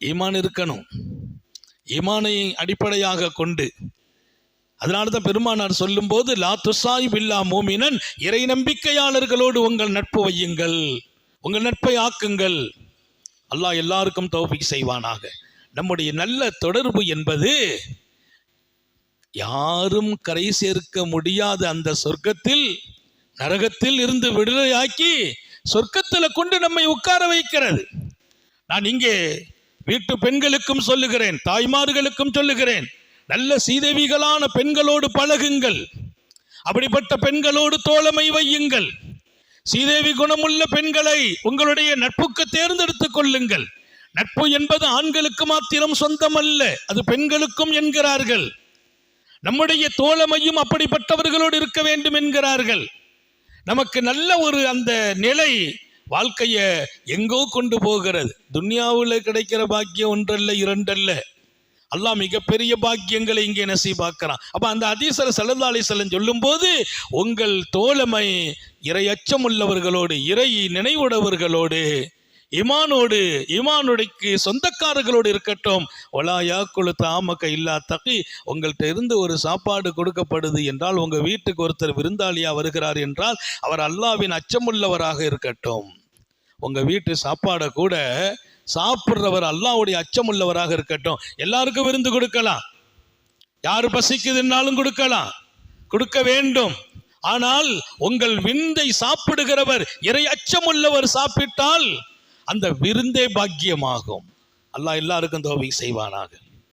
ஈமான் இருக்கணும். ஈமானை அடிப்படையாக கொண்டு. அதனால தான் பெருமானார் சொல்லும்போது லா துசாய் பில்லா மோமினன் இறை நம்பிக்கையாளர்களோடு உங்கள் நட்பு வையுங்கள். உங்கள் நட்பை ஆக்குங்கள். அல்லாஹ் எல்லாருக்கும் தௌஃபீக் செய்வானாக. நம்முடைய நல்ல தொடர்பு என்பது யாரும் கரை சேர்க்க முடியாத அந்த சொர்க்கத்தில் நரகத்தில் இருந்து விடுதலையாக்கி சொர்க்கத்தில் கொண்டு நம்மை உட்கார வைக்கிறது. நான் இங்கே வீட்டு பெண்களுக்கும் சொல்லுகிறேன் தாய்மார்களுக்கும் சொல்லுகிறேன் நல்ல சீதேவிகளான பெண்களோடு பழகுங்கள் அப்படிப்பட்ட பெண்களோடு தோழமை வையுங்கள். சீதேவி குணமுள்ள பெண்களை உங்களுடைய நட்புக்கு தேர்ந்தெடுத்துக் கொள்ளுங்கள். நட்பு என்பது ஆண்களுக்கு மாத்திரம் சொந்தம் அல்ல அது பெண்களுக்கும் என்கிறார்கள். நம்முடைய தோழமையும் அப்படிப்பட்டவர்களோடு இருக்க வேண்டும் என்கிறார்கள். நமக்கு நல்ல ஒரு அந்த நிலை வாழ்க்கைய எங்கோ கொண்டு போகிறது. துன்யாவில் கிடைக்கிற பாக்கியம் ஒன்றல்ல இரண்டல்ல. அல்லாஹ் மிகப்பெரிய பாக்கியங்களை இங்கே நசீபாக்குறான். அப்போ அந்த அதீசர சல்லல்லா அலிசல்லம் சொல்லும்போது உங்கள் தோழமை இறை அச்சம் உள்ளவர்களோடு இறை நினைவுடவர்களோடு இமானோடு இமானுடைக்கு சொந்தக்காரர்களோடு இருக்கட்டும். ஒலாயா குழு ஆமக்க இல்லா தகி. உங்கள்கிட்ட இருந்து ஒரு சாப்பாடு கொடுக்கப்படுது என்றால் உங்கள் வீட்டுக்கு ஒருத்தர் விருந்தாளியாக வருகிறார் என்றால் அவர் அல்லாவின் அச்சமுள்ளவராக இருக்கட்டும். உங்கள் வீட்டு சாப்பாடை கூட சாப்பிட்றவர் அல்லாவுடைய அச்சமுள்ளவராக இருக்கட்டும். எல்லாருக்கும் விருந்து கொடுக்கலாம். யார் பசிக்குதுன்னாலும் கொடுக்கலாம். கொடுக்க வேண்டும். ஆனால் உங்கள் விந்தை சாப்பிடுகிறவர் இறை அச்சமுள்ளவர் சாப்பிட்டால் அந்த விருந்தே பாக்கியமாகும். அல்லாஹ் எல்லாருக்கும் தோவை செய்வானாக.